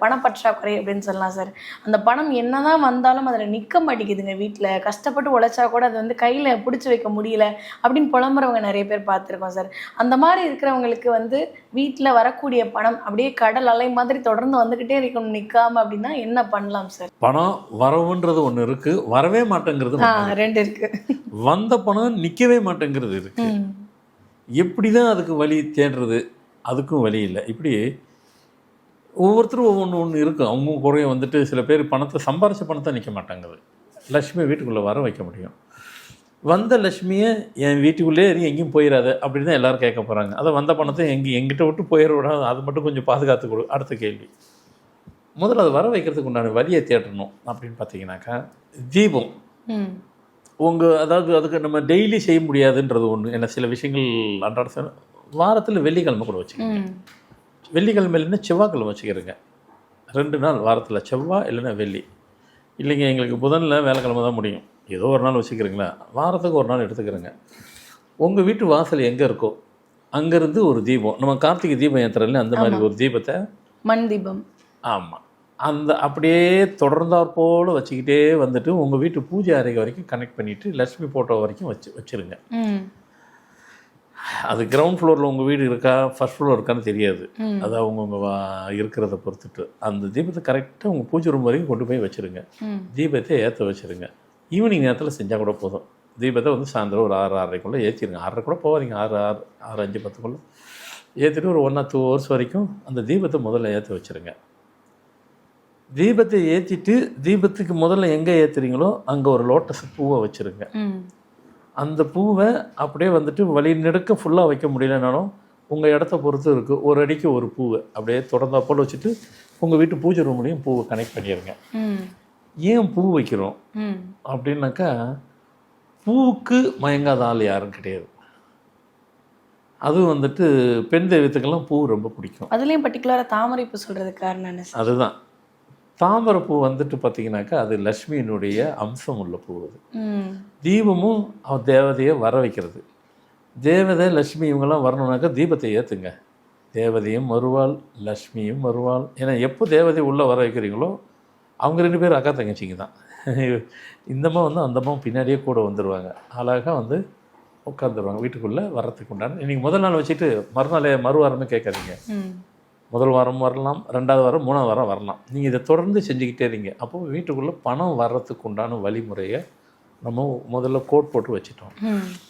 பணப்பற்றாக்குறை அப்படின்னு சொல்லலாம் சார் அந்த பணம் என்னதான் வந்தாலும் அதில் நிற்க மாட்டேங்குதுங்க வீட்டில் கஷ்டப்பட்டு உழைச்சா கூட அது வந்து கையில் பிடிச்சி வைக்க முடியல அப்படின்னு புலம்புறவங்க நிறைய பேர் பார்த்துருக்கோம் சார் அந்த மாதிரி இருக்கிறவங்களுக்கு வந்து வீட்டில் வரக்கூடிய பணம் அப்படியே கடல் அலை மாதிரி தொடர்ந்து வந்துக்கிட்டே இருக்கணும் நிற்காம அப்படின்னா என்ன பண்ணலாம் சார் பணம் வரவுன்றது ஒன்று இருக்கு. வரவே மாட்டேங்கிறது. ரெண்டு இருக்கு. வந்த பணம் நிற்கவே மாட்டேங்கிறது இருக்கு. ம். எப்படி தான் அதுக்கு வழி தேடுறது? அதுக்கும் வழி இல்லை. இப்படி ஒவ்வொருத்தரும் ஒவ்வொன்று ஒன்று இருக்கும் அவங்க குறைய வந்துட்டு சில பேர் பணத்தை சம்பாரிச்ச பணத்தை நிற்க மாட்டாங்குது. லக்ஷ்மி வீட்டுக்குள்ளே வர வைக்க முடியும். வந்த லக்ஷ்மியை என் வீட்டுக்குள்ளே இரு எங்கேயும் போயிடாத அப்படின்னு தான் எல்லாரும் கேட்க போகிறாங்க அதை வந்த பணத்தை எங்கே எங்கிட்ட விட்டு போயிட விடாது அது மட்டும் கொஞ்சம் பாதுகாத்து கொடு. அடுத்த கேள்வி. முதல்ல அதை வர வைக்கிறதுக்கு உண்டான வழியை தேடணும் அப்படின்னு பார்த்தீங்கன்னாக்கா தீபம். உங்கள் அதாவது அதுக்கு நம்ம டெய்லி செய்ய முடியாதுன்றது ஒன்று என்ன சில விஷயங்கள் அன்றாட. வாரத்தில் வெள்ளிக்கிழமை கூட வச்சுக்கோங்க. வெள்ளிக்கிழமை இல்லைன்னா செவ்வாய்க்கிழமை வச்சுக்கிறேங்க. ரெண்டு நாள் வாரத்தில் செவ்வாய் இல்லைன்னா வெள்ளி. இல்லைங்க எங்களுக்கு புதனில் வேலைக்கிழமை தான் முடியும். ஏதோ ஒரு நாள் வச்சுக்கிறீங்களா? வாரத்துக்கு ஒரு நாள் எடுத்துக்கிறேங்க. உங்கள் வீட்டு வாசல் எங்கே இருக்கோ அங்கேருந்து ஒரு தீபம். நம்ம கார்த்திகை தீபம் ஏற்றுறதுல அந்த மாதிரி ஒரு தீபத்தை? மண் தீபம். ஆமாம் அந்த அப்படியே தொடர்ந்தாற் போல் வச்சுக்கிட்டே வந்துட்டு உங்கள் வீட்டு பூஜை அறை வரைக்கும் கனெக்ட் பண்ணிவிட்டு லக்ஷ்மி ஃபோட்டோ வரைக்கும் வச்சு வச்சுருங்க. அது கிரவுண்ட் ஃப்ளோரில் உங்கள் வீடு இருக்கா? ஃபர்ஸ்ட் ஃப்ளோர் இருக்கான்னு தெரியாது. அது அவங்கவுங்க இருக்கிறத பொறுத்துட்டு. அந்த தீபத்தை கரெக்டாக உங்கள் பூஜை ரூம் வரைக்கும் கொண்டு போய் வச்சுருங்க. தீபத்தை ஏற்ற வச்சுருங்க. ஈவினிங் நேரத்தில் செஞ்சால் கூட போதும். தீபத்தை வந்து சாயந்தரம் ஒரு ஆறு ஆறரைக்குள்ளே ஏற்றிடுங்க ஆறரை கூட போகாதீங்க. ஆறு ஆறு ஆறு அஞ்சு பத்துக்குள்ளே. ஏற்றிட்டு ஒரு ஒன் ஆர் டூ ஹவர்ஸ் வரைக்கும் அந்த தீபத்தை முதல்ல ஏற்ற வச்சுருங்க. தீபத்தை ஏற்றிட்டு தீபத்துக்கு முதல்ல எங்கே ஏற்றுறீங்களோ அங்கே ஒரு லோட்டஸ் பூவை வச்சுருங்க. அந்த பூவை அப்படியே வந்துட்டு வழி நெடுக்க ஃபுல்லாக வைக்க முடியலனாலும் உங்கள் இடத்த பொறுத்து இருக்குது ஒரு அடிக்கு ஒரு பூவை. அப்படியே தொடர்ந்தா போல் வச்சுட்டு உங்கள் வீட்டு பூஜை ரூம்லேயும் பூவை கனெக்ட் பண்ணிடுங்க ஏன் பூ வைக்கிறோம்? அப்படின்னாக்கா பூவுக்கு மயங்காத ஆள் யாரும் கிடையாது. அதுவும் வந்துட்டு பெண் தெய்வத்துக்கெல்லாம் பூ ரொம்ப பிடிக்கும். அதுலேயும் பர்டிகுலராக தாமரை பூ சொல்கிறதுக்கு காரணம் அதுதான். தாமரை பூ வந்துட்டு பார்த்தீங்கன்னாக்கா அது லக்ஷ்மியினுடைய அம்சம் உள்ள பூ அது. தீபமும் அவன் தேவதையை வர வைக்கிறது. தேவதை லக்ஷ்மி இவங்கெல்லாம் வரணுனாக்கா தீபத்தை ஏற்றுங்க தேவதையும் வருவாள் லக்ஷ்மியும் வருவாள் ஏன்னா எப்போ தேவதை உள்ளே வர வைக்கிறீங்களோ அவங்க ரெண்டு பேரும் அக்கா தங்கச்சிங்க தான். இந்தம்மா வந்து அந்தம்மா பின்னாடியே கூட வந்துடுவாங்க அழகாக வந்து உட்காந்துருவாங்க வீட்டுக்குள்ளே வர்றதுக்கு உண்டான இன்றைக்கி முதல் நாள் வச்சுட்டு மறுநாள் மறு வாரமே கேட்காதீங்க. முதல் வாரம் வரலாம் ரெண்டாவது வாரம் மூணாவது வாரம் வரலாம். நீங்கள் இதை தொடர்ந்து செஞ்சுக்கிட்டே இருங்க. அப்போ வீட்டுக்குள்ளே பணம் வர்றதுக்கு உண்டான வழிமுறையை நம்ம முதல்ல கோட் போட்டு வச்சுட்டோம்.